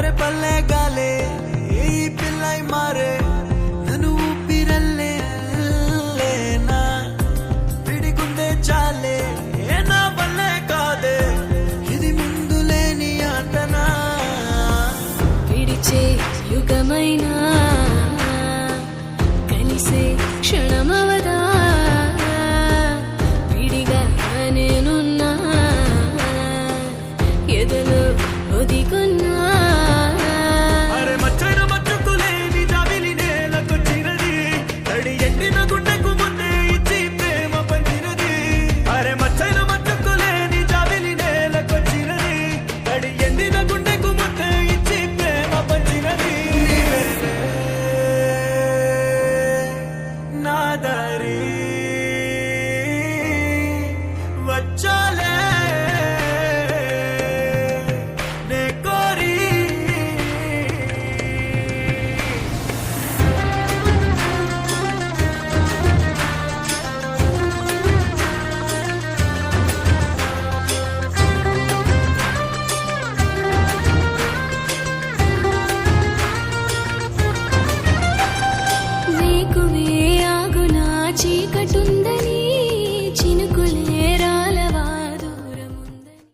ಯಾರ ಪಲ್ಲೆ ಗಾಲೆ ಈ ಪಿಲ್ಲೈ ಮಾರೆ ನನು ಪಿರಲ್ಲೆ ನಾ పిడిగుండే చాలే నా వల్లే కాదే ఇది ముందు లేని ఆటనా పిడిచే యుగమైనా కలిసే క్షణమవదా విడిగా నేనున్నా ఎదలో ఒదిగున్నా చీకటుందని